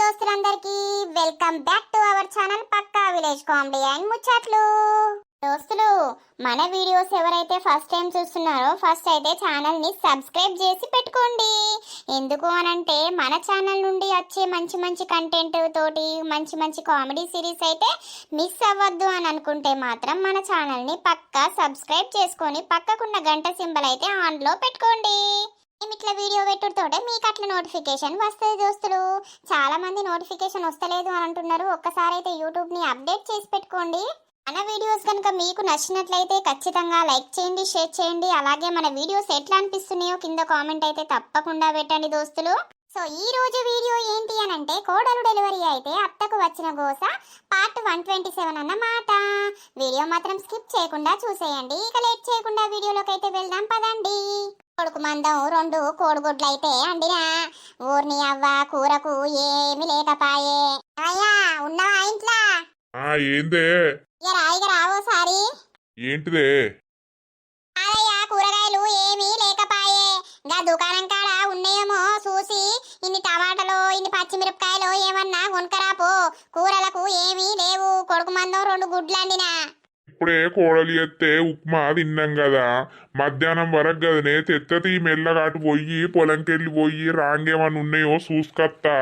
దోస్తులందరికీ welcome back to our channel Pakka village comedy and ముచ్చట్లు. దోస్తులు మన వీడియోస్ ఎవరైతే ఫస్ట్ టైం చూస్తున్నారో ఫస్ట్ అయితే ఛానల్ని సబ్స్క్రైబ్ చేసి పెట్టుకోండి. ఎందుకు అనంటే మన ఛానల్ నుండి వచ్చే మంచి మంచి కంటెంట్ తోటి మంచి మంచి కామెడీ సిరీస్ అయితే మిస్ అవ్వద్దు అని అనుకుంటే మాత్రం మన ఛానల్ని పక్కా సబ్స్క్రైబ్ చేసుకొని పక్కకున్న గంట సింబల్ అయితే ఆన్లో పెట్టుకోండి. ఇట్లా వీడియో పెట్టుడుతోటే మీకు అట్లా నోటిఫికేషన్ వస్తుంది దోస్తులు? చాలా మంది నోటిఫికేషన్ వస్తలేదు అని అంటున్నారు. ఒక్కసారి అయితే యూట్యూబ్ని అప్డేట్ చేసి పెట్టుకోండి. మన వీడియోస్ కనుక మీకు నచ్చినట్లయితే ఖచ్చితంగా లైక్ చేయండి షేర్ చేయండి. అలాగే మన వీడియోస్ ఎట్లా అనిపిస్తున్నాయో కింద కామెంట్ అయితే తప్పకుండా పెట్టండి దోస్తులు. సో ఈ రోజు వీడియో ఏంటి అని అంటే కోడలు డెలివరీ అయితే అత్తకు వచ్చిన గోస పార్ట్ వన్ ట్వంటీ సెవెన్ అన్నమాట వీడియో మాత్రం స్కిప్ చేయకుండా చూసేయండి. ఇక లేట్ చేయకుండా వీడియోలోకి అయితే వెళ్దాం పదండి. కొడుకు మందం రెండు కోడిగుడ్లు అయితే అండినా. ఊరిని అవ్వ కూరకు ఏమి లేకపాయే అయ్యా ఉన్నావా ఇంట్లో? ఆ ఏందే? ఇక రాయిగా రావోసారి ఏంటిదే? అదయ్యా కూరగాయలు ఏమీ లేకపాయే. గా దుకాణం కాడ ఉన్నాయేమో చూసి ఇన్ని టమాటాలు ఇన్ని పచ్చిమిరపకాయలు ఏమన్నా కొనుకరాపో కూరలకు ఏమీ లేవు. కొడుకు మందం రెండు గుడ్లు అండినా ఇప్పుడే కోడలి ఎత్తే ఉప్మా తిన్నాం కదా. మధ్యాహ్నం వరకు కదనే తెత్తతి మెల్లగాటు పోయి పొలంకెళ్ళి పోయి రాంగేమన్నా ఉన్నాయో చూసుకత్తా.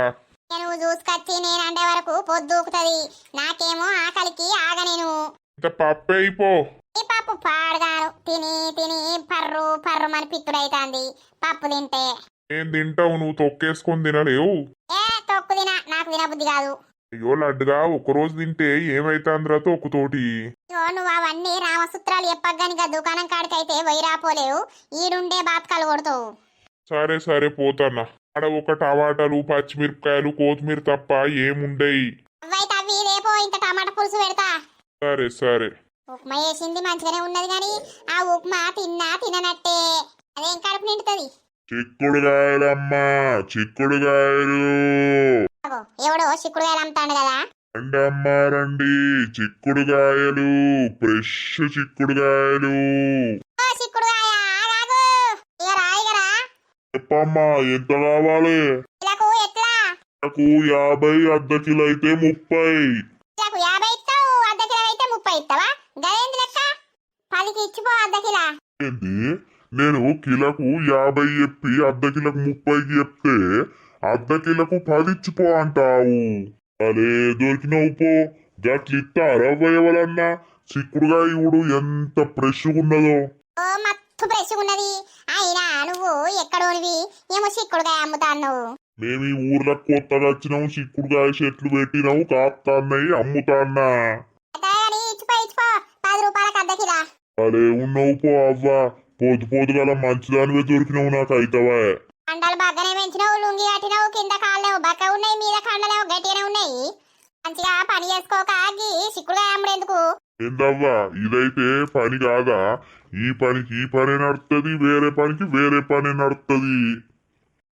నేను చూసుకొచ్చి నేను అండే వరకు పొద్దుకుతుంది నాకేమో ఆకలికి ఆగనేను ఇంత పప్పు అయిపో ఈ పప్పు పాడగాను. తిని తిని పర్రు పర్రు మన పిత్తుడైతాంది. పప్పు తింటే. ఏం తింటావు? నువ్వు తొక్కేసుకొని తినలేవు? ఏ తొక్కు తిన? నాకు తినబుద్ధి కాదు. అయ్యో లడ్డుగా ఒక్కరోజు తింటే ఏమైతాందిరా తొక్కుతోటి ఇగో నువ్వు అవన్నీ రామసూత్రాలు చెప్పగానిగా దుకాణం కాడికైతే వైరాపోలేవు ఈడుండే బాతకాలు కొడతావు. సరే సరే పోతాన్నా ఆడ ఒక టమాటాలు పచ్చిమిరపకాయలు కొత్తిమీర తప్ప ఏముండయి. అవైతే అవి రేపో ఇంత టమాటా పులుసు పెడతా. సరే సరే. ఉప్మా వేసింది మంచిగానే ఉన్నది కానీ ఆ ఉప్మా తిన్నా తిననట్టే. అదేం కడుపు నిండుతుంది? చిక్కుడుగాయలమ్మా చిక్కుడుగాయలు అగో ఎవడో చిక్కుడుగాయలు అమ్ముతాడు కదా. రండి అమ్మా రండి. చిక్కుడుగాయలు ఫ్రెష్ చిక్కుడుగాయలు. ఓ చిక్కుడుగాయ? ఆగాగు. చెప్పమ్మా ఎంత కావాలి? ఎట్లా? నాకు యాభై అర్ధ కిలో అయితే ముప్పై. ఇలాకు యాభై ఇస్తావు అర్ధ కిలో అయితే ముప్పై ఇస్తావా? గదేంది లెక్క? పదికి ఇచ్చిపో అర్ధ కిలో. ఏంది? నేను కిలకు యాభై చెప్పి అర్ధ కిలకు ముప్పైకి చెప్తే అర్ధ కిలకు పది ఇచ్చిపో అంటావు. అరే దొరికినవు పో. గట్లిస్తారా ఎవరన్నా చిక్కుడుగా ఇవుడు ఎంత ఫ్రెష్గా ఉన్నదో ఓ మత్తు ఫ్రెష్ ఉన్నది అయినా నువ్వు ఎక్కడోనివి? ఏమో చిక్కుడుగాయ అమ్ముతాను నువ్వు మేము ఈ ఊర్లో కొత్తగా వచ్చినాం చిక్కుడుకాయ చెట్లు పెట్టినాము కాస్తాన్నాయి అమ్ముతాన్నా. పది అరే ఉన్నావు పో అవ్వా. పొద్దు పొద్దుగల మంచిదానివే దొరికినావు నాకు అయితవా పెంచినావు లుంగి కట్టినావు కింద కాళ్ళేమో బక్క ఉన్నాయి మీద కండలేమో గట్టిగానే ఉన్నాయి. మంచిగా పని చేసుకోక ఆగి చిక్కుడుగాయ అమ్ముడెందుకు ఏందవ్వా ఇదైతే పని కాదా? ఈ పనికి ఈ పని నడుస్తుంది వేరే పనికి వేరే పని నడుస్తుంది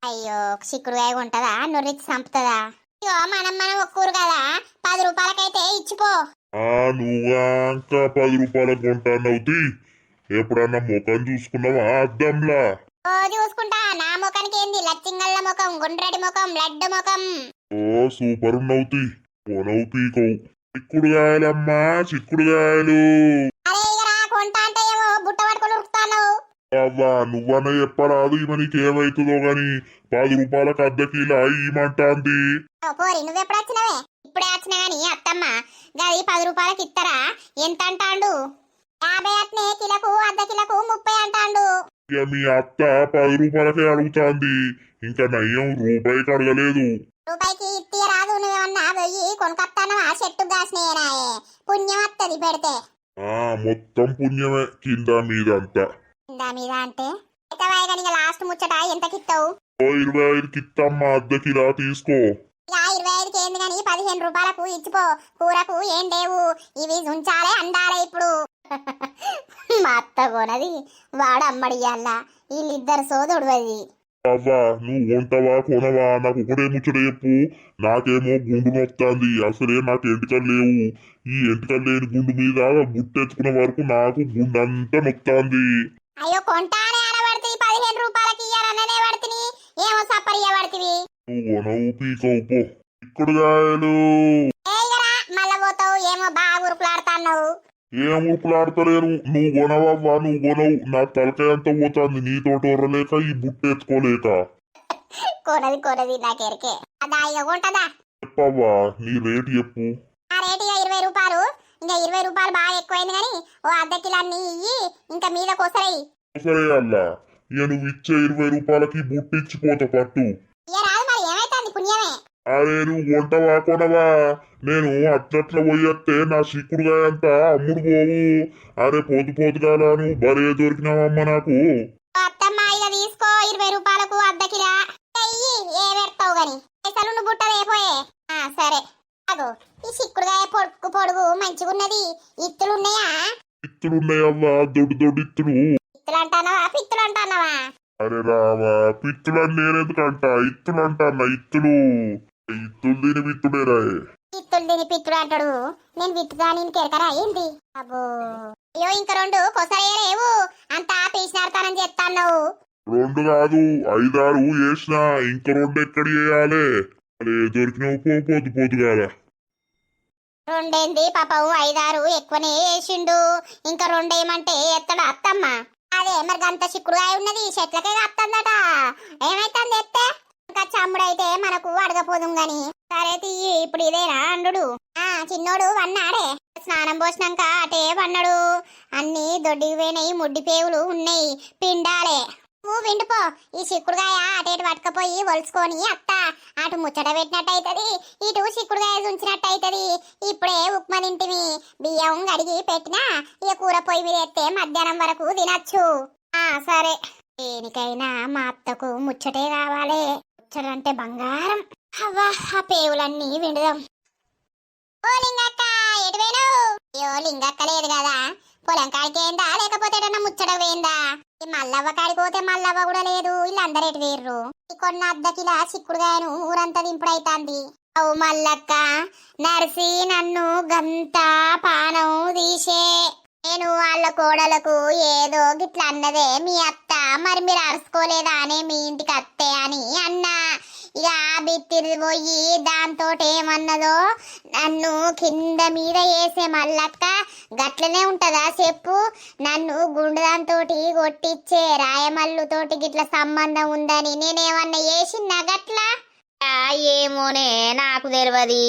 అయ్యో చిక్కుడుగాయ ఉంటదా? నుర్రికి చంపుతుందా ఇగో మనం మనం ఒక్కూరు కదా పది రూపాయలకైతే ఇచ్చిపో. ఆ నువ్వా ఇంకా పది రూపాయలకు కొంటానవుతి ఎప్పుడన్నా ముఖం చూసుకున్నావా అద్దంలా? చూసుకుంటా నా ముఖానికి ఏంది? లచ్చింగల్ల ముఖం గుండ్రటి ముఖం లడ్డు ముఖం. ఓ సూపర్ ఉన్నవుతి కొనవు పీకవు చిక్కుడుగాయలమ్మా చిక్కుడుగాయలు అరే ఇక రా కొంటా అంటే ఏమో బుట్ట పట్టుకొని ఉరుకుతాను అవ్వా నువ్వన్న చెప్పరాదు ఇవ నీకేమైతుందో గాని పది రూపాయలకు అర్ధ కిలో ఇమంటాంది ఓ పోరి నువ్వెప్పుడు వచ్చినవే? ఇప్పుడే వచ్చినా గాని అత్తమ్మ గది పది రూపాయలకి ఇత్తరా? ఎంత అంటాండు? యాభై అట్నే కిలకు అర్ధ కిలకు ముప్పై అంటాండు ఇక మీ అత్త పది రూపాయలకే అడుగుతాంది. ఇంకా నయ్యం రూపాయికి అడగలేదు. రూపాయికి ఇత్తి రాదు నువ్వేమన్నా వెయ్యి కొనుకొత్తాను ఆ చెట్టు కాసినాయనాయే పుణ్యం వత్తది పెడితే. ఆ మొత్తం పుణ్యమే కింద మీద అంటే? అయితే కానీ లాస్ట్ ముచ్చట? ఎంతకిస్తావు ఓ ఇరవై ఐదుకి ఇత్తమ్మా అర్ధ కిలో తీసుకో. ఇక ఇరవై ఐదుకి ఏంది కానీ పదిహేను రూపాయలకు ఇచ్చిపో కూరకు ఏం లేవు. ఇవి ఉంచాలే అందాలే ఇప్పుడు. మా అత్త కొనది వాడు అమ్మడియాల వీళ్ళిద్దరు సోదరుడు అవ్వా నువ్వు కొంటవా కొనవా? నాకు ఒకటే ముచ్చట చెప్పు. నాకేమో గుండు నొత్తాంది అసలే నాకు ఎంటికలు లేవు. ఈ ఎంటికలు లేని గుండు మీద బుట్టెత్తుకున్న వరకు నాకు గుండు అంతా నొత్తాంది అయ్యో కొంటానే అనబడుతుంది పదిహేను రూపాయలకి ఇయ్యాలన్ననే పడుతుంది ఏమో సప్పరి ఇవ్వబడుతుంది నువ్వు కొనవు పీకవు పో. చిక్కుడుగాయలు ఏం ఉరుకులాడతలేరు నువ్వు కొనవవ్వా నువ్వు కొనవు నా తలకాయ అంతా పోతుంది. నీతోటి ఒరలేక ఈ బుట్ట ఎత్తుకోలేక. కొనది కొనది నాకెరికే అదా ఇక ఉంటదా చెప్పవ్వా నీ రేటు చెప్పు. ఆ రేటు ఇక ఇరవై రూపాయలు. ఇంకా ఇరవై రూపాయలు బాగా ఎక్కువైంది కానీ ఓ అర్ధ కిలాన్ని ఇయ్యి ఇంకా మీద కొసరయి సరే అల్లా. ఇక నువ్వు ఇచ్చే ఇరవై రూపాయలకి బుట్ట ఇచ్చిపోతా పట్టు ఇక రాదు మరి ఏమైతుంది పుణ్యమే అరే నువ్వు కొంటవా కొనవా నేను అట్లట్ల పోయొస్తే నా చిక్కుడుగాయ అంతా అమ్ముడు పోవు. అరే పోతు పోతుగాల నువ్వు? బరే దొరికినావమ్మ నాకు. అత్తమ్మ తీసుకో ఇరవై రూపాయలకు అర్ధ కిలా. ఇయ్యి ఏ పెడతావు గాని? పైసలు నువ్వు బుట్ట వేపోయే ఆ సరే. అగో ఈ చిక్కుడుగాయ పొడుగు పొడుగు మంచిగున్నది. ఇత్తులున్నాయా? ఇత్తులున్నాయవ్వా? దొడ్డు దొడ్డు ఇత్తులు. ఇత్తులు అంటానవా పిత్తులు అంటానవా అరే రావా పిత్తులని నేనెందుకంట? ఇత్తులు ఇత్తులు ఇత్తులు. దీని విత్తుడేరా పిత్తులు తిని పిత్తుడు అంటాడు. నేను విత్తుగా నేను కెరకరా ఏంది? అబ్బో. అయ్యో ఇంక రెండు కొసరే లేవు. అంతా పీసినాడతానని చెప్తాను రెండు కాదు ఐదారు వేసిన ఇంక రెండు ఎక్కడ వేయాలి అరే దొరికినావు పో పోతు పోతుగాల. రెండేంది పాపం ఐదారు ఎక్కువనే వేసిండు ఇంకా రెండేయమంటే ఎత్తడు అత్తమ్మ. అదే మరి గంత చిక్కుడుగా ఉన్నది చెట్లకే అత్తందట ఏమైతుంది ఎత్తే? ఇంకా చమ్ముడైతే మనకు అడగపోదుం గాని. సరే తీయి ఇప్పుడు ఇదేనా అండు ఆ చిన్నోడు వన్నాడే. స్నానం పోసినాక అటే వన్నాడు. అన్ని దొడ్డికి పోయినాయి ముడ్డి పేవులు ఉన్నాయి. పిండాలే. నువ్వు విండిపో ఈ చిక్కుడుగాయ అటేటు పట్టుకపోయి ఒలుచుకొని అత్త అటు ముచ్చట పెట్టినట్టు ఇటు చిక్కుడుగాయ ఉంచినట్టు ఇప్పుడే ఉప్మా తింటివి బియ్యం కడిగి పెట్టినా ఇక కూర పొయ్యి మీద ఎత్తే మధ్యాహ్నం వరకు తినచ్చు. ఆ సరే. దేనికైనా మా అత్తకు ముచ్చటే కావాలి. ముచ్చడంటే బంగారం. అవ్వా ఆ పేవులన్నీ విండుదాం ఓ లింగక్క ఎటువైనావు అయ్యో లింగక్క లేదు కదా. పొలం కాడికేందా లేకపోతే ఏదన్నా ముచ్చట పోయిందా? ఈ మల్లవ్వ కాడికి పోతే మల్లవ్వ కూడా లేదు. వీళ్ళందరూ ఎటు వేర్రు ఈ కొన్న అద్దకిలా చిక్కుడుగాయను ఊరంతా దింపుడైతాంది. అవు మల్లక్క నర్సి నన్ను గంత పానం తీసే. నేను వాళ్ళ కోడలకు ఏదో గిట్లా అన్నదే మీ అత్త. మరి మీరు అరుసుకోలేదా అనే మీ ఇంటికి అత్తే అని అన్నా. ఇక ఆ బిత్తిరి పోయి దాంతో ఏమన్నదో నన్ను కింద మీద వేసే మల్లక్క గట్లనే ఉంటుందా చెప్పు. నన్ను గుండెదాంతో కొట్టిచ్చే రాయమల్లుతోటి గిట్ల సంబంధం ఉందని నేనేమన్నా చేసినా గట్లా? ఏమోనే నాకు తెలియదు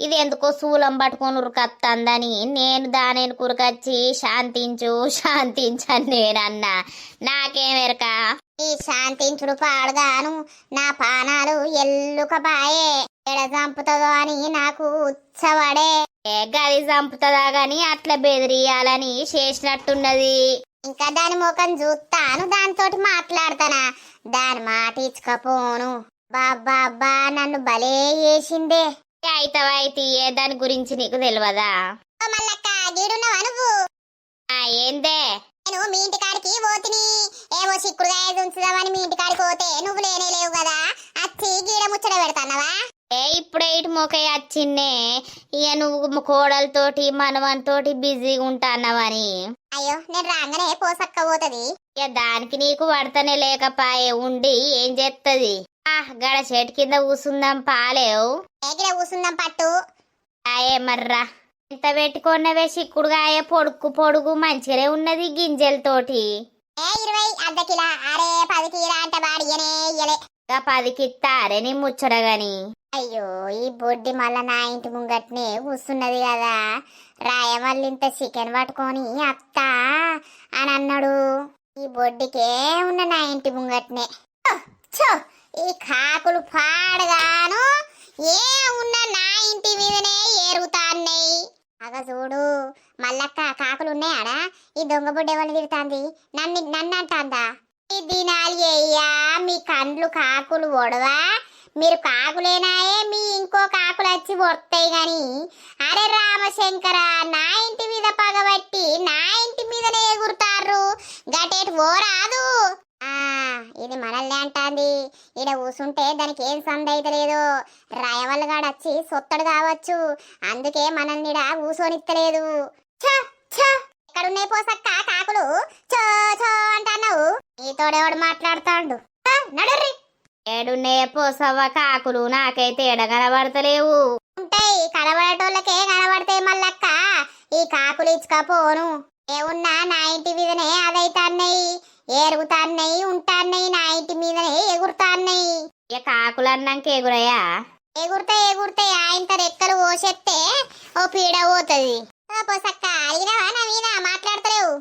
ఇది ఎందుకో శూలం పట్టుకొని ఉరకత్తందని నేను దానిని కురకచ్చి శాంతించు శాంతించని నేనన్నా. నాకేమెరక ఈ శాంతించుడు పాడుగాను నా పానాలు ఎల్లుక బాయే ఎడ చంపుతుందో అని నాకు ఉత్సవడే ఏ గది చంపుతుందా గాని అట్లా బెదిరియాలని చేసినట్టున్నది. ఇంకా దాని ముఖం చూస్తాను దానితోటి మాట్లాడతానా. దాని మాట ఇచ్చకపోను. బాబ్బా నన్ను భలే వేసిందే అయితవైతే ఏ దాని గురించి నీకు తెలియదా ఓ నువ్వు? ఏందే? నేను మీ ఇంటి కాడికి పోతిని. ఏవో చిక్కుడుగాయ ఉంచుదామని మీ ఇంటి కాడికి పోతే నువ్వు లేనే లేవు కదా. అచ్చి గీడ ముచ్చట పెడతానవా ఏ ఇప్పుడే ఇటు మొకై వచ్చిన్నే ఇక నువ్వు కోడలతోటి మనవనితోటి బిజీగా ఉంటానవని అయ్యో నేను రాగానే పోసక్క పోతది. ఇక దానికి నీకు పడతనే లేకపాయే ఉండి ఏం చేత్తది? ఆ గడ చెట్టు కింద కూసుందాం పాలేవు. ఏగిడ కూసుందాం పట్టు? ఆయే మర్రా. ఎంత పెట్టుకున్నవే చిక్కుడుగాయ పొడుగు పొడుగు మంచిగానే ఉన్నది గింజలతోటి. ఏ ఇరవై అర్ధ కిలా అరే పది కిలా అంటే వాడియనే ఇయ్యలే. ఇక పదికి ఇత్తారే నీ ముచ్చడగాని అయ్యో ఈ బొడ్డి మళ్ళా నా ఇంటి ముంగట్నే కూస్తున్నది కదా. రాయమల్లి ఇంత చికెన్ పట్టుకొని అత్త అని అన్నాడు. ఈ బొడ్డికే ఉన్న నా ఇంటి ముంగట్నే. ఛో, ఈ కాకులు పాడగాను ఏ ఉన్న నా ఇంటి మీదనే ఏరుతాన్నాయి. అగ చూడు మల్లక్క కాకులు ఉన్నాయాడా ఈ దొంగ బుడ్డ ఎవరు తిడుతుంది? నన్ను నన్ను అంటాందా? ఈ దినాలు అయ్యా మీ కండ్లు కాకులు ఒడవా మీరు కాకులేనాయే మీ ఇంకో కాకులు వచ్చి వస్తాయి గాని. అరే రామశంకర నా ఇంటి మీద పగబట్టి నా ఇంటి మీదనే ఎగురుతారు గటేటి ఓరాదు రాదు. ఇది మనల్ని అంటాంది. ఈడ కూసుంటే దానికి ఏం సంద లేదు రాయవల్లగాడు వచ్చి సొత్తడు కావచ్చు. అందుకే మనల్ని ఈడ కూసోనిత్తలేదు. ఎక్కడున్నాయి పోసక్క కాకులు? చో చో అంటున్నావు. నీతోడెవడు మాట్లాడుతాడు? నడుర్రి. ఏడున్నాయి పోసవ్వ కాకులు నాకైతే ఎడ కనబడతలేవు. ఉంటాయి కనబడేటోళ్ళకే కనబడతాయి మళ్ళక్క ఈ కాకులు ఇచ్చుకపోను. ఏమున్నా నా ఇంటి మీదనే అదైతాన్నాయి. ఏరుగుతాన్నాయి ఉంటాన్నాయి నా ఇంటి మీదనే ఎగురుతాన్నాయి ఇక కాకులు అన్నాక ఎగురయ్యా ఎగురుతా ఎగురుతా ఆయన రెక్కలు పోసేస్తే ఓ పీడ పోతుంది. పోసక్క అడిగినావా నా మీద? మాట్లాడతలేవు.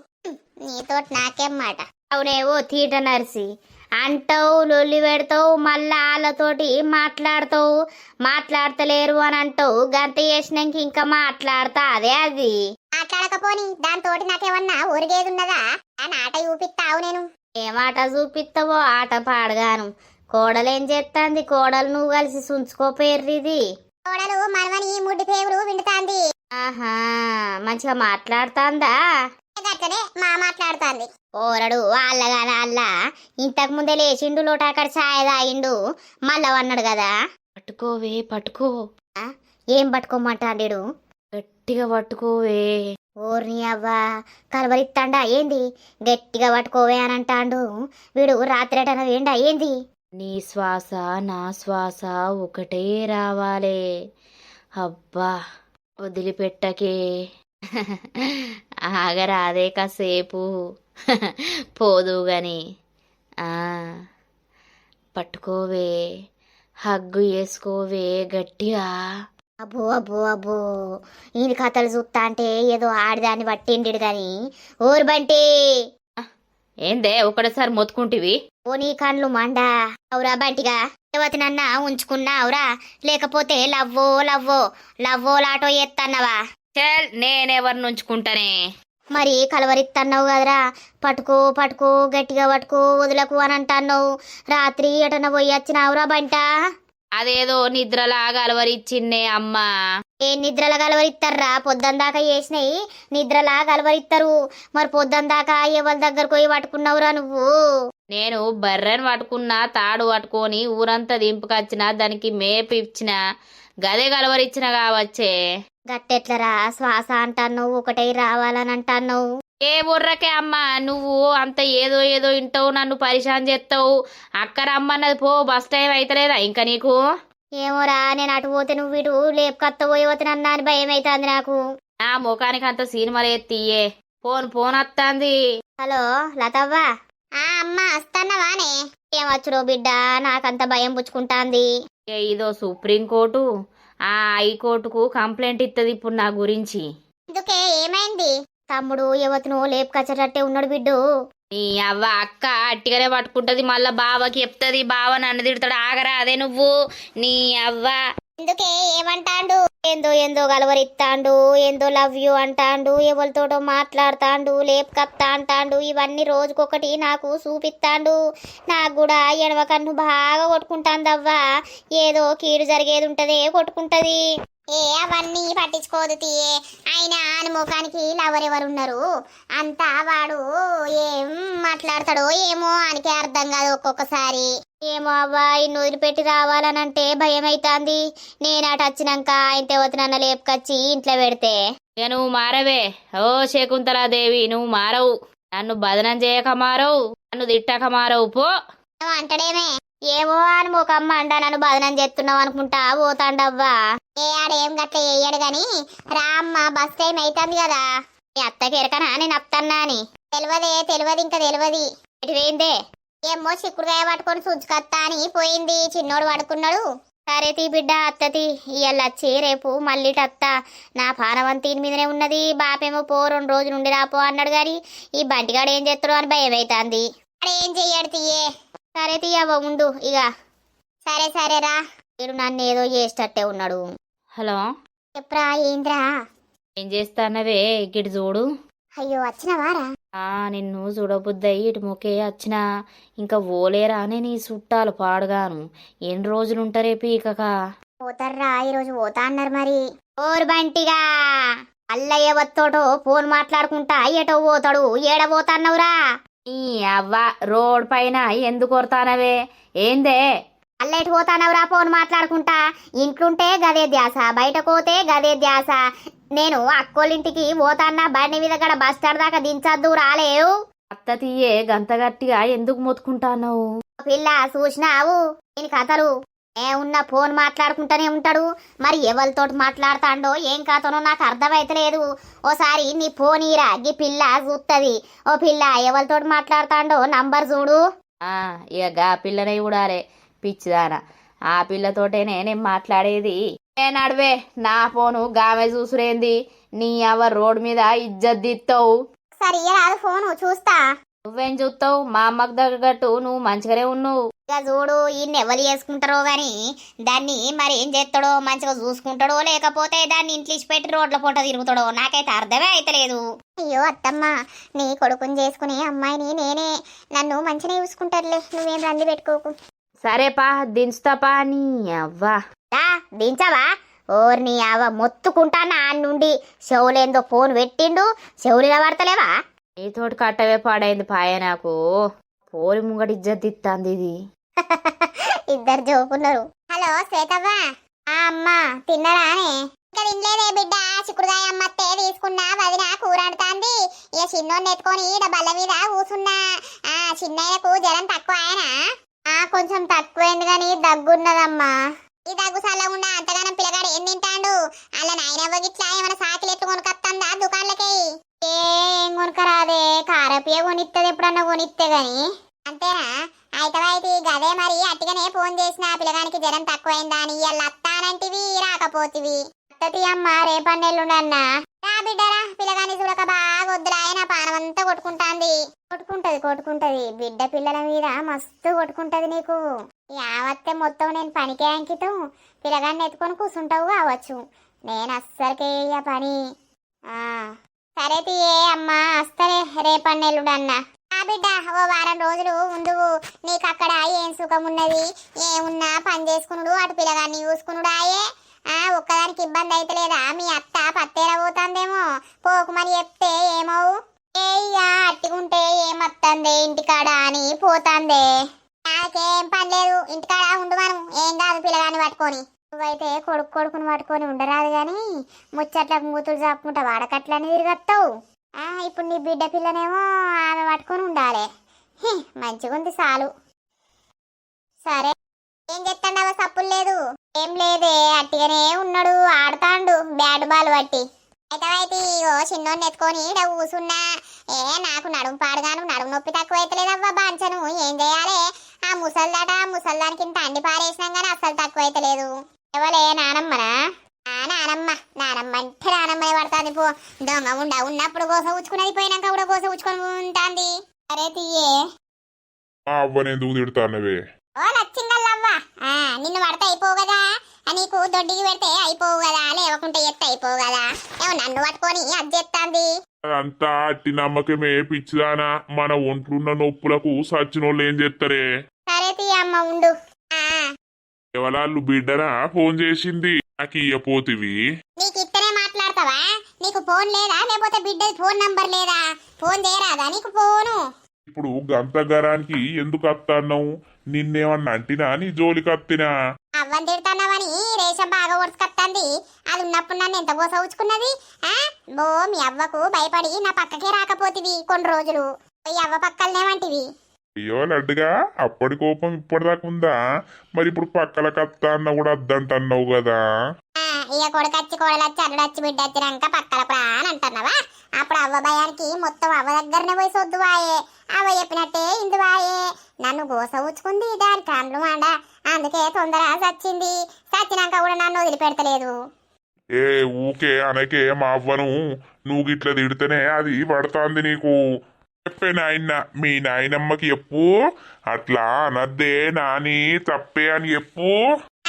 నీతోటి నాకేం మాట? అవునేవో తీట నరిసి. అంటావు లొల్లి పెడతావు మళ్ళా వాళ్ళతోటి మాట్లాడతావు. మాట్లాడతలేరు అని అంటావు గంత చేసినాక ఇంకా మాట్లాడతా అదే. అది మాట్లాడకపోని దాంతోటి నాకేమన్నా ఒరిగేది ఉన్నదా? అని ఆట చూపిస్తావు నేను. ఏమాట చూపిస్తావో ఆట పాడగాను. కోడలేం చేస్తాంది కోడలు నువ్వు కలిసి సుంచుకోపోయిర్రిది కోడలు మనవని ముడ్డి పేగులు విండుతాంది. ఆహా మంచిగా మాట్లాడుతాందా? మా మాట్లాడుతాంది. ఓరడు వాళ్ళగాన అల్ల. ఇంతకు ముందే లేచిండు లోట అక్కడ ఛాయ్ తాగిండు. మళ్ళా అన్నాడు కదా? పట్టుకోవే పట్టుకో. ఏం పట్టుకోమంటాడు గట్టిగా పట్టుకోవే. ఓర్ని అవ్వా కలవరిత్తాండా ఏంది? గట్టిగా పట్టుకోవే అని అంటాండు. వీడు రాత్రేటన వేండా ఏంది? నీ శ్వాస నా శ్వాస ఒకటే రావాలే. అబ్బా వదిలిపెట్టకే. ఆగరాదే కాసేపు. పోదు గని పట్టుకోవే. హగ్గు వేసుకోవే గట్టిగా. అబ్బో అబ్బో అబ్బో. ఈయన కథలు చూస్తా అంటే ఏదో ఆడిదాన్ని పట్టిండి గాని. ఊరు బంటి! ఏందే ఒకటేసారి మొత్తుకుంటివి? ఓ నీ కండ్లు మండా. అవురా బంటిగా. యువతినన్నా ఉంచుకున్నావురా. లేకపోతే లవ్వో లవ్వో లవ్వో లాటో ఎత్తన్నవా? చల్ నేనెవరిని ఉంచుకుంటానే? మరి కలవరిత్తన్నావు కదరా. పట్టుకో పట్టుకో గట్టిగా పట్టుకో వదులకు అని అంటున్నావు. రాత్రి ఎటన పోయి వచ్చినావురా బంట? అదేదో నిద్రలాగా అలవరిచ్చిందే అమ్మా. ఏ నిద్రల కలవరిస్తారా పొద్దున దాకా చేసినాయి నిద్రలా కలవరిస్తారు మరి పొద్దున దాకా ఎవరి దగ్గరకు పోయి పట్టుకున్నావురా నువ్వు? నేను బర్రెను పట్టుకున్నా తాడు పట్టుకొని ఊరంతా దింపుకొచ్చిన దానికి మేపు ఇచ్చిన గదే కలవరిచ్చిన కావచ్చే. గట్టెట్లరా? శ్వాస అంటావు ఒకటై రావాలని అంటావు ఏ బుర్రకే అమ్మా నువ్వు అంత ఏదో ఏదో ఇంటావు నన్ను పరిశాన్ చేస్తావు. అక్క రమ్మన్నది పో బస్ టైం అయితలేదా ఇంకా నీకు? ఏమోరా నేను అటు పోతే నువ్వు ఇటు లేపుకత్త పోయి పోతున్నా అని భయం అవుతుంది నాకు. నా ముఖానికి అంత సినిమాలు ఎత్తియే ఫోన్ ఫోన్ వత్తాంది హలో లతవ్వా? ఆ అమ్మ వస్తన్నవానే ఏం వచ్చుడో బిడ్డ నాకంత భయం పుచ్చుకుంటాంది. ఇదో సుప్రీంకోర్టు ఆ హైకోర్టుకు కంప్లైంట్ ఇత్తది ఇప్పుడు నా గురించి. ఇందుకే ఏమైంది? తమ్ముడు యువతను లేపుకచ్చటట్టే ఉన్నాడు బిడ్డు. నీ అవ్వ అక్క అట్టిగానే పట్టుకుంటది మళ్ళా బావకి చెప్తది బావ నన్ను తిడతాడు ఆగరా అదే నువ్వు. నీ అవ్వ. ఇందుకే ఏమంటాండు? ఏందో ఏందో గలవరిత్తాండు ఏందో లవ్ యూ అంటాండు ఎవరితోటో మాట్లాడతాండు లేపుకత్తా అంటాండు ఇవన్నీ రోజుకొకటి నాకు చూపిస్తాండు నాకు కూడా ఎడమ కన్ను బాగా కొట్టుకుంటాందవ్వా ఏదో కీడు జరిగేది ఉంటదే కొట్టుకుంటది. ఏ అవన్నీ పట్టించుకోదు తీయే. ఆయన ఆయన ముఖానికి లవరెవరు ఉన్నారు అంతా వాడు ఏం మాట్లాడతాడో ఏమో ఆయనకే అర్థం కాదు ఒక్కొక్కసారి. ఏమో అవ్వా ఇన్ని వదిలిపెట్టి రావాలనంటే భయం అవుతాంది నేను అటు వచ్చినాక ఆయన ఎవరినన్న లేపుకొచ్చి ఇంట్లో పెడితే. ఇక నువ్వు మారవే. ఓ శకుంతలాదేవి నువ్వు మారవు. నన్ను బదనం చేయక మారవు. నన్ను తిట్టక మారవు. పో. అంటాడేమే. ఏమో అని ఒక అమ్మ నన్ను బదనం చేస్తున్నావు అనుకుంటా పోతాండవ్వా. ఏ ఆడేం గట్ల వేయడు గాని రామ్మ బస్ టైం అవుతుంది కదా. నీ అత్తకి ఎరకనా నేను అత్తన్నా అని. తెలియదే తెలియదు ఇంకా తెలియదు ఎటు పోయిందే ఏమో చిక్కుడుకాయ పట్టుకొని సుంచుకత్తా అని పోయింది. చిన్నోడు పడుకున్నాడు. సరే తీ బిడ్డ అత్తతి ఇవాళ వచ్చి రేపు మళ్ళీ అత్త. నా పానవంతీని మీదనే ఉన్నది. బాపేమో పో రెండు రోజులు ఉండి రాపో అన్నాడు గాని ఈ బంటిగాడు ఏం చేస్తాడు అని భయం అవుతుంది ఏం చెయ్యడు తీయే? సరే తీయవ్వ ఉండు ఇక సరే సరే రా. వీడు నన్ను ఏదో చేసేటట్టే ఉన్నాడు. హలో? చెప్పురా ఏంద్రా? ఏం చేస్తానవే గిడి చూడు. అయ్యో వచ్చినవారా ఆ నిన్ను చూడబుద్దయి ఇటు మొకే వచ్చినా. ఇంకా ఓలేరానే నీ చుట్టాలు పాడుగాను. ఎన్ని రోజులు ఉంటారే పీకక? పోతారా ఈరోజు పోతా అన్నారు మరి. ఓరు బంటిగా. అల్లయ్య వత్తోటో ఫోన్ మాట్లాడుకుంటా ఎటో పోతాడు ఏడ పోతాన్నవురా? నీ అవ్వ రోడ్ పైన ఎందుకు కొడతానవే? ఏందే? అల్లెటు పోతానవురా ఫోన్ మాట్లాడుకుంటా? ఇంట్లుంటే గదే ధ్యాస బయటకు పోతే గదే ధ్యాస. నేను అక్కోళ్ళింటికి పోతాన్నా బండి మీద గడ బస్ స్టాండ్ దాకా దించద్దు రాలేవు. అత్త తీయే గంత గట్టిగా ఎందుకు మొత్తుకుంటానవు పిల్ల చూసినావు? దీని కథలు. ఏ ఉన్న ఫోన్ మాట్లాడుకుంటూనే ఉంటాడు. మరి ఎవరితోటి మాట్లాడతాడో ఏం కథనో నాకు అర్థమైతలేదు ఓసారి నీ ఫోన్ ఇరా గీ పిల్ల చూస్తుంది ఓ పిల్ల ఎవరితోటి మాట్లాడతాడో నంబర్ చూడు. ఇక గా పిల్లనే చూడాలే పిచ్చిదాన. ఆ పిల్లతోటేనే నేను మాట్లాడేది? ఏ నడువే నా ఫోను గామె చూసురేంది? నీ అవ రోడ్ మీద ఇజ్జత్ దిత్తావు. సరే రాదు ఫోను చూస్తా. నువ్వేం చూస్తావు? మా అమ్మకు తగ్గట్టు నువ్వు మంచిగానే ఉన్నావు. ఇక చూడు ఈయన్ని ఎవరు చేసుకుంటారో గాని దాన్ని మరి ఏం చేస్తాడో మంచిగా చూసుకుంటాడో లేకపోతే దాన్ని ఇంట్లో పెట్టి రోడ్ల పూట తిరుగుతాడో నాకైతే అర్థమే అయితలేదు. అయ్యో అత్తమ్మ నీ కొడుకుని చేసుకునే అమ్మాయిని నేనే. నన్ను మంచిగా చూసుకుంటారులే నువ్వేం రంది పెట్టుకోకు. సరేపా దించుతాపా నీ అవ్వా. దా దించవా? ఓర్ని అవ మొత్తుకుంటా నా నుండి చెవులేందో ఫోన్ పెట్టిండు చెవులు పడతలేవా నీతోటి కట్టవే పాడైంది పాయ నాకు. పోరి ముంగటి ఇజ్జత్ ఇది. ఇద్దరు జోకున్నారు. హలో శ్వేతవ్వ. ఆ అమ్మ తిన్నరానే ఇంకా తినలేదే బిడ్డ. చిక్కుడుకాయ తే తీసుకున్నా వదిన అంటాంది ఇక చిన్నోడిని ఎత్తుకొని ఈడ బల్ల మీద కూసున్నా. ఆ చిన్నయ్యకు జ్వరం తక్కువ ఆయన ఆ కొంచెం తక్కువైంది కానీ దగ్గున్నదమ్మా. ఈ దగ్గు సల్లగుండా అంతగానం పిల్లగాడు ఏం తింటాడు? అలా నాయనవ్వ గిట్లా ఏమైనా సాకిలు ఎత్తు కొనుకొత్తందా దుకాణలకి ఏం కొనుకరాదే కారపియ కొనిస్తుంది ఎప్పుడన్నా కొనిస్తే గాని. అంతేనా? అయితే గదే మరి? అట్టిగానే ఫోన్ చేసిన పిల్లగానికి జ్వరం తక్కువైందా అని ఇవాళ అత్తానంటివి రాకపోతివి. అత్తది అమ్మ రేపన్నెల్లుండన్నా. రా బిడ్డరా పిల్లగాని చూడక బాగా వద్దులాయ నా పానం అంతా కొట్టుకుంటాంది. కొట్టుకుంటది కొట్టుకుంటది. బిడ్డ పిల్లల మీద మస్తు కొట్టుకుంటది నీకు. యావత్తే మొత్తం నేను పనికే అంకితం. పిల్లగాన్ని ఎత్తుకొని కూర్చుంటావు కావచ్చు. నేను అస్సలకే పని. ఆ. సరే తీయే అమ్మా వస్తలే రేపన్నెల్లుడన్నా. ఆ బిడ్డ ఓ వారం రోజులు ఉండు నీకు అక్కడ ఏం సుఖం ఉన్నది ఏమున్నా పని చేసుకునుడు అటు పిల్లగాన్ని చూసుకునుడు ఆయే ఆ ఒక్కదానికి ఇబ్బంది అయితే లేదా మీ అత్త పత్తేర పోతుందేమో. పోకుమని చెప్తే ఏమవు? ఏయ్యా ఇయ్య అట్టిగుంటే ఏమత్తందే ఇంటికాడ అని పోతాందే. నాకేం పని లేదు ఇంటికాడ ఉండు మనం. ఏం కాదు పిల్లగాన్ని పట్టుకొని. నువ్వైతే కొడుకు కొడుకుని పట్టుకొని ఉండరాదు కానీ ముచ్చట్ల మూతులు చాపుకుంటా వాడకట్లని తిరగత్తావు. ఆ ఇప్పుడు నీ బిడ్డ పిల్లనేమో ఆమె పట్టుకొని ఉండాలి. మంచిగుంది చాలు సరే ఏం చెప్తాండవ సప్పులు లేదు. ఏం లేదే అట్టిగానే ఉన్నాడు ఆడతాండు బ్యాట్ బాల్ పట్టి. అయితే అయితే చిన్నోడిని ఎత్తుకొని ఈడ కూసున్నా. ఏ నాకు నడుము పాడుగాను నడుము నొప్పి తక్కువ అవుతలేదవ్వా బాంచను. ఏం చేయాలి? ఆ ముసల్దాట ముసల్దానికి ఇంత అండి పారేసినాం కానీ అస్సలు తక్కువ అవుతలేదు ఎవలే నానమ్మనా? ఆ నానమ్మ నానమ్మ అంటే నానమ్మ పడుతుంది పో. దొంగ ఉండ ఉన్నప్పుడు కోస ఉచ్చుకున్నది పోయినాక కూడా కోస ఉచ్చుకొని ఉంటుంది. అరే తీయే. ఆ అవ్వని ఎందుకు తిడతానవే ఓ లచ్చింగల్లవ్వ ఆ నిన్ను పడితే అయిపోవు కదా? నీకు దొడ్డికి పెడితే అయిపోవు కదా? లేవకుంటే ఎత్తే అయిపోవు కదా? ఏమో నన్ను పట్టుకొని అది చేస్తాంది. అదంతా అట్టి నమ్మకమే పిచ్చిదానా. మన ఒంట్లున్న నొప్పులకు సచ్చినోళ్ళు ఏం చేస్తారే సరే తీయమ్మ ఉండు. ఆ ఎవరాళ్ళు బిడ్డరా ఫోన్ చేసింది. నాకు ఇయ్యపోతివి. నీకు ఇత్తనే మాట్లాడతావా? నీకు ఫోన్ లేదా? లేకపోతే బిడ్డది ఫోన్ నంబర్ లేదా? ఫోన్ చేయరాదా? నీకు ఫోను. ఇప్పుడు గంతగరానికి ఎందుకు అత్తన్నావు? నిన్నేమన్నా అంటినా? నీ జోలికి అత్తినా? అవ్వని తిడతాన్నావని రేషం బాగా ఒడుచుకొత్తంది అది ఉన్నప్పుడు నన్ను ఎంత పోసవుచుకున్నది ఆ? బో మీ అవ్వకు భయపడి నా పక్కకే రాకపోతివి కొన్ని రోజులు. ఈ అవ్వ పక్కలనేమంటివి అయ్యో లడ్డుగా? అప్పటి కోపం ఇప్పటిదాకా ఉందా? మరి ఇప్పుడు పక్కల కత్త అన్న కూడా అద్దంటన్నావు కదా. ఆ, ఇక కొడుకచ్చి కోడలచ్చి అల్లుడచ్చి బిడ్డొచ్చినాక పక్కల ప్రాణ్ అంటున్నావా? అప్పుడు అవ్వ భయానికి మొత్తం అవ్వ దగ్గరనే పోయి సొద్దువాయే అవ్వ చెప్పినట్టే ఇందువాయే నన్ను గోస ఉచ్చుకుంది దాని కండ్లు మాండ. అందుకే తొందర చచ్చింది చచ్చినాక కూడా నన్ను వదిలిపెడతలేదు. ఏ ఊకే అనకే మా అవ్వను నువ్వు గిట్ల తిడితేనే అది పడుతుంది నీకు. చెప్పే నాయన మీ నాయనమ్మకి చెప్పు. అట్లా అనద్దే నాని తప్పే అని చెప్పు.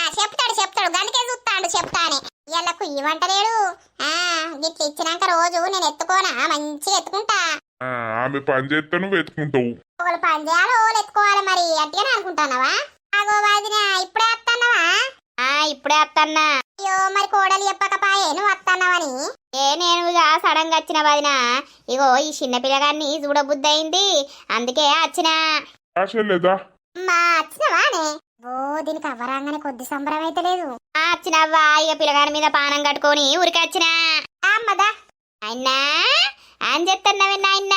ఆ, చెప్తాడు చెప్తాడు. గనికే చూస్తాడు చెప్తానే. ఇళ్ళకు ఇవ్వంటలేడు ఆ గిట్ల ఇచ్చినాక రోజు నేను ఎత్తుకోనా? మంచిగా ఎత్తుకుంటా. ఆమె పని చేస్తే నువ్వు వెతుకుంటావు ఒకళ్ళు పని చేయాలి ఒకళ్ళు ఎత్తుకోవాలి మరి. అట్టిగానే అనుకుంటానవా ఆగో వాదిన ఇప్పుడే వస్తానవా ఆ ఇప్పుడే వత్తన్నా. అయ్యో మరి కోడలు చెప్పకపాయే నువ్వు వస్తానవని ఏ నేను ఇక సడన్గా వచ్చిన వదిన? ఇగో ఈ చిన్న పిల్లగాన్ని చూడబుద్ధి అయింది అందుకే వచ్చిన. ఆశ లేదా? అమ్మా వచ్చినవానే ఓ దీనికి అవ్వరాగానే కొద్ది సంబరం అయితే లేదు. ఆ వచ్చినవ్వా ఇక పిల్లగాని మీద పానం కట్టుకొని ఊరికి వచ్చిన. అమ్మదా అయినా? అని చెప్తున్నావే నాయన?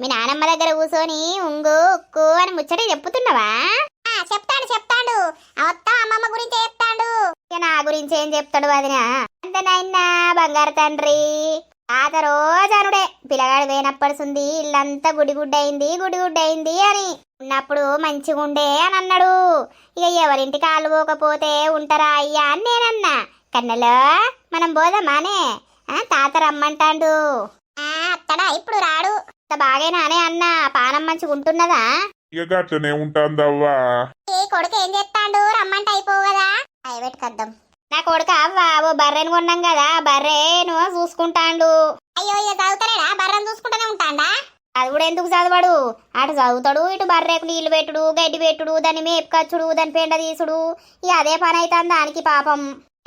మీ నానమ్మ దగ్గర కూర్చొని ఉంగు ఉక్కు అని ముచ్చట చెప్పుతున్నావా? ఆ చెప్తాడు చెప్తాడు. మొత్తం అమ్మమ్మ గురించి చెప్తాడు. ఇక నా గురించి ఏం చెప్తాడు వదిన? అంతనైనా బంగారు తండ్రి. తాత రోజనుడే పిల్లగాడు వేనప్పడుసుంది ఇల్లంతా గుడిగుడ్డయింది గుడిగుడ్డయింది అని. ఉన్నప్పుడు మంచిగా ఉండే అని అన్నాడు. ఇక ఎవరింటి కాలు పోకపోతే ఉంటారా అయ్యా అని నేనన్నా. కన్నెలో మనం పోదామానే ఆ, తాత రమ్మంటాండు. ఆ, అత్తడా ఇప్పుడు రాడు. బాగేనానే అన్న పానం మంచిగా ఉంటున్నదా? ఇక గట్లనే ఉంటాందవ్వా. ఈ కొడుకు ఏం చేస్తాడు? రమ్మంటే అయిపోవు కదా. అవి పెట్టుకొద్దాం. నా కొడుకు అవ్వ ఓ బర్రెని కొన్నాం కదా బర్రెను చూసుకుంటాండు. అయ్యో ఇక చదువుతాడా బర్రం చూసుకుంటూనే ఉంటాడా? అది కూడా ఎందుకు చదవడు? అటు చదువుతాడు ఇటు బర్రెకు నీళ్ళు పెట్టుడు గడ్డి పెట్టుడు దాన్ని మేపుకచ్చుడు దాని పెండ తీసుడు. ఇక అదే పని అవుతుంది దానికి పాపం.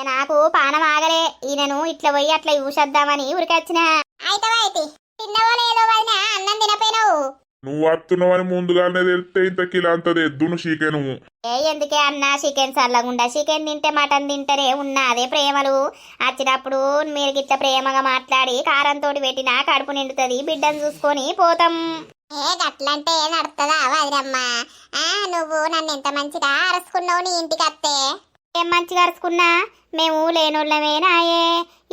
నాకు పానం ఆగలే ఈయనను ఇట్లా పోయి అట్లా చూసేద్దామని ఉరికొచ్చిన అయితే అయితే? తిన్నవో లేదో అన్నం తినపోయినావు? నువ్వు వస్తున్నావని ముందుగానే తెలిస్తే ఇంత కిలో అంత ఎద్దును షీకెను ఏ ఎందుకే అన్న? చికెన్ చల్లగుండా చికెన్ తింటే మటన్ తింటేనే ఉన్నా? అదే ప్రేమలు. వచ్చినప్పుడు మీరు గిట్ల ప్రేమగా మాట్లాడి కారంతో పెట్టినా కడుపు నిండుతుంది. బిడ్డను చూసుకొని పోతాం. ఏ గట్లంటే నడుతుందా వదినమ్మ ఆ నువ్వు నన్ను ఎంత మంచిగా అరుచుకున్నావు నీ ఇంటికి అత్తే? ఏం మంచిగా అరుచుకున్నా మేము లేనోళ్ళమేనాయే.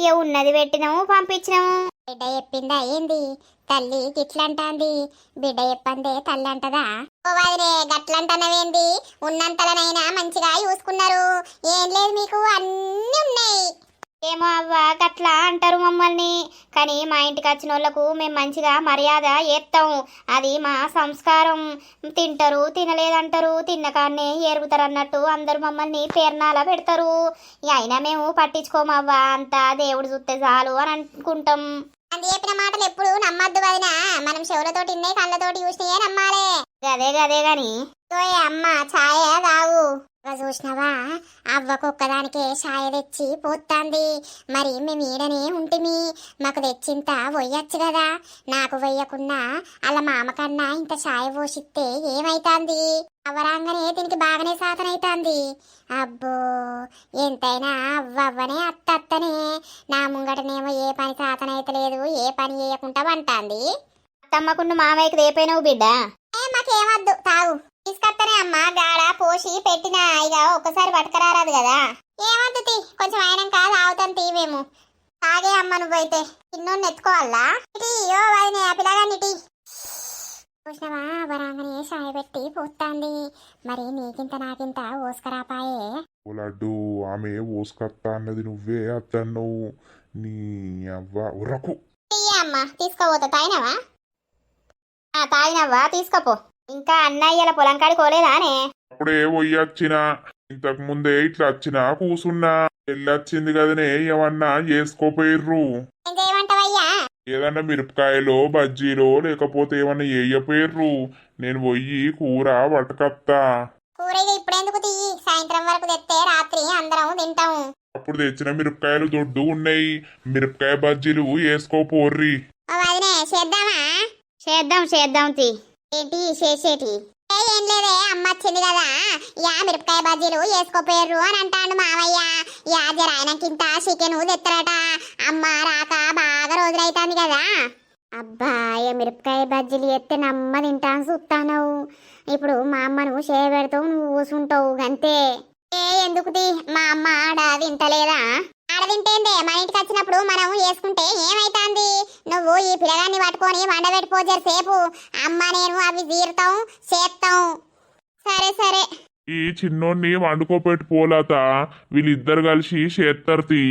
ఇక ఉన్నది పెట్టినాము పంపించినాము. బిడ్డ చెప్పిందా ఏంది తల్లి గిట్లంటాంది బిడ్డ చెప్పందే తల్లి అంటదా ఓ వదినే గట్లంటనవేంది? ఉన్నంతలనైనా మంచిగా చూసుకున్నారు. ఏం లేదు మీకు అన్నీ ఉన్నాయి. ఏమో అవ్వ గట్లా అంటారు మమ్మల్ని. కానీ మా ఇంటికి వచ్చిన వాళ్ళకు మేము మంచిగా మర్యాద చేస్తాం అది మా సంస్కారం. తింటారు తినలేదంటారు. తిన్నకాన్నే ఏరుగుతారు అన్నట్టు అందరు మమ్మల్ని పేర్నాల పెడతారు. అయినా మేము పట్టించుకోమవ్వ. అంతా దేవుడు చూస్తే చాలు అని అనుకుంటాం. అది చెప్పిన మాటలు ఎప్పుడు నమ్మద్దు వదినా. మనం చెవులతోటి ఇన్నే కళ్ళతోటి చూసినాయే నమ్మాలే. గదే గదే గాని. ఓయ్ అమ్మ ఛాయ తాగు. చూసినావా? అవ్వకు ఒక్కదానికే ఛాయ తెచ్చి పోతాంది మరి మేము ఈడనే ఉంటిమి. మాకు తెచ్చింత పోయొచ్చు కదా నాకు వెయ్యకున్నా అలా మామ కన్నా ఇంత ఛాయ పోసిస్తే ఏమైతాంది? అవ్వరాంగనే దీనికి బాగానే సాతనైతాంది అబ్బో ఎంతైనా అవ్వ అవ్వనే అత్త అత్తనే నా ముంగటనేమో ఏ పని సాతనైతలేదు ఏ పని చేయకుండా వంటాంది అత్తమ్మకుండు మామయ్యకి రేపోయినావు బిడ్డ? ఏ మాకేమద్దు తాగు. తీసుకొస్తానే అమ్మా గాడ పోసి పెట్టిన ఇక ఒక్కసారి పట్టుకరారాదు కదా. ఏమద్దు తీ కొంచెం అయినాక తాగుతాను తీ మేము. తాగే అమ్మ నువ్వైతే. చిన్నోడిని ఎత్తుకోవాలా? ఇటీ ఓ వదినే ఆ పిల్లగాన్ని టీ చూసినవా వరాంగనే సాయ పెట్టి పోతాంది మరి నీకింత నాకింత ఓసుకరాపాయే ఓ లడ్డు ఆమె ఓసుకత్తా అన్నది నువ్వే అత్తన్నావు నీ అవ్వ ఉరకు అమ్మ తీసుకోపోతా తాగినవా? ఆ తాగినవ్వా తీసుకోపో. ఇంకా అన్నయ్యల పొలం కాడికి పోలేదానే అప్పుడే పోయొచ్చిన ఇంతకు ముందే ఇట్లా వచ్చినా కూసున్నా. వెళ్ళొచ్చింది కదనే ఏమన్నా చేసుకోపోయిర్రు ఏం చేయమంటావయ్యా ఏదన్నా మిరపకాయలో బజ్జీలో లేకపోతే ఏమన్నా వేయపోయిర్రు నేను పోయి కూర పట్టుకత్తా కూర ఇక ఇప్పుడెందుకు తీయి సాయంత్రం వరకు తెస్తే రాత్రి అందరం తింటాము అప్పుడు తెచ్చిన మిరపకాయలు దొడ్డు ఉన్నాయి. మిరపకాయ బజ్జీలు వేసుకోపోర్రి చేద్దామా? చేద్దాం చేద్దాం తీ. ఏంటి చేసేటి? ఏం లేదే అమ్మ వచ్చింది కదా. యా మిరపకాయ బజ్జీలు వేసుకోపోయారు అని అంటాడు మావయ్య. యా జర ఆయనకింత చికెన్ తెత్తరట. అమ్మ రాక బాగా రోజులైతాంది కదా. అబ్బా ఏ మిరపకాయ బజ్జీలు ఎత్తే నమ్మ తింటాను చూస్తాను ఇప్పుడు మా అమ్మను చేయబెడతావు నువ్వు కూసుంటావు అంతే. ఏ ఎందుకుది? మా అమ్మ ఆడ తింటలేదా? ఆడ తింటేందే మన ఇంటికి వచ్చినప్పుడు మనం వేసుకుంటే ఏమైతాంది? నువ్వు ఈ పిల్లగాన్ని పట్టుకొని వండబెట్టిపో సేపు అమ్మ నేను అవి తీరుతాం చేస్తాం సరే సరే. ఈ చిన్నోడిని వండుకోపెట్టి పోలాత. వీళ్ళిద్దరు కలిసి చేత్తరు తీ.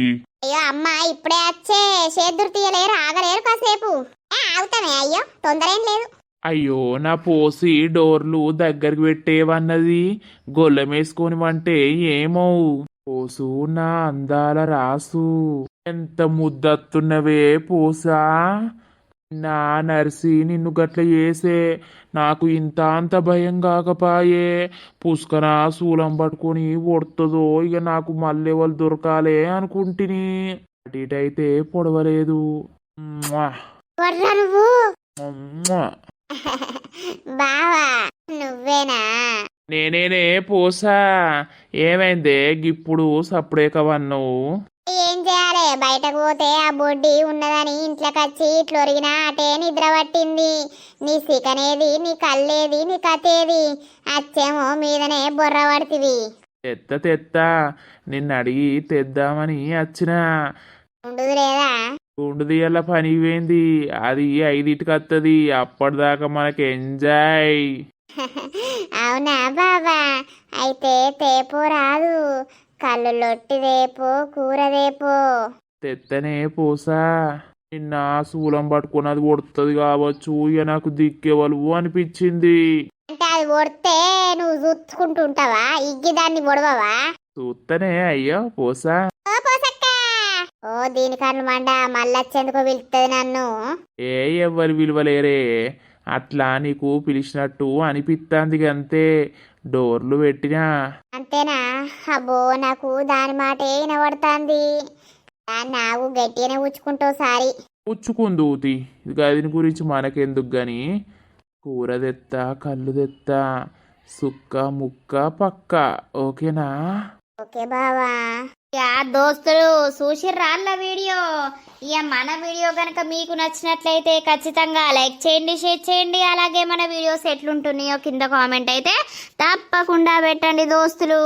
అయ్యో అమ్మ ఇప్పుడే వచ్చే. చేదురు తీయలేరు ఆగలేరు కాసేపు. ఏ, ఆగుతామే అయ్యో తొందర ఏం లేదు. అయ్యో నా పోసి డోర్లు దగ్గరికి పెట్టేవన్నది? గొల్లమేసుకొని వంటే ఏమో. పోసు నా అందాల రాసు. ఎంత ముద్దత్తున్నవే పోసా. నా నర్సి నిన్ను గట్ల చేసే. నాకు ఇంత అంత భయం కాకపాయే. పుష్కన శూలం పట్టుకొని కొడుతుందో ఇక నాకు మళ్ళీ వాళ్ళు దొరకాలే అనుకుంటుని. అటు ఇటు అయితే పొడవలేదు నువ్వు. బావా. నువ్వేనా? నేనేనే పోసా. ఏమైందే? గిప్పుడు సప్పుడే కవన్నావు ఏం ఏం చేయాలి? బయటకు పోతే ఆ బొడ్డి ఉన్నదని ఇంట్లోకి వచ్చి ఇట్లా ఒరిగినా అటే నిద్ర పట్టింది. నీ సికనేది నీ కళ్ళేది నీ కథేది. అచ్చేమో మీదనే బొర్ర పడుతుంది. తెత్త తెత్త నిన్ను అడిగి తెద్దామని వచ్చినా ఉండదు లేదా? గుండు దియ్యాల పని పోయింది అది ఐదింటికి వస్తుంది అప్పటిదాకా మనకి ఎంజాయ్ అవునా బాబా? అయితే తేపో రాదు. కళ్ళు లొట్టి దేపో కూర దేపో తెత్తనే పోసా. నిన్న శూలం పట్టుకున్నది కొడుతుంది కావచ్చు. ఇక నాకు దిక్కేవలు అనిపించింది. అంటే అది కొడితే నువ్వు చూసుకుంటుంటావా ఇగ్గి దాన్ని పొడవవా చూస్తనే అయ్యో పోసా. ఓ పోసక్క ఓ దీని కన్ను మండ మళ్ళొచ్చేందుకు పిలుస్తుంది నన్ను. ఏ ఎవ్వరు విలువలేరే. అట్లా నీకు పిలిచినట్టు అనిపిస్తుంది అంతే డోర్లు పెట్టినా. అంతేనా? అబ్బో నాకు దాని మాటే వినబడుతుంది. నాకు గట్టిగానే ఉచ్చుకుంటావు సారి పుచ్చుకుందూతి గదిని గురించి మనకెందుకు గాని? కూర తెత్తా కళ్ళు తెత్తా. సుక్క ముక్క పక్క. ఓకేనా? ఓకే బావా. యా దోస్తులు చూసి రాళ్ళ వీడియో? ఇక మన వీడియో కనుక మీకు నచ్చినట్లయితే ఖచ్చితంగా లైక్ చేయండి షేర్ చేయండి. అలాగే మన వీడియోస్ ఎట్లుంటున్నాయో కింద కామెంట్ అయితే తప్పకుండా పెట్టండి దోస్తులు.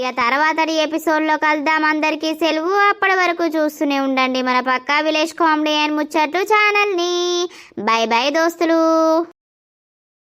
ఇక తర్వాత ఎపిసోడ్లో కలుద్దాం. అందరికీ సెలవు. అప్పటి వరకు చూస్తూనే ఉండండి మన పక్కా విలేజ్ కామెడీ అండ్ ముచ్చట్లు ఛానల్ని. బై బై దోస్తులు.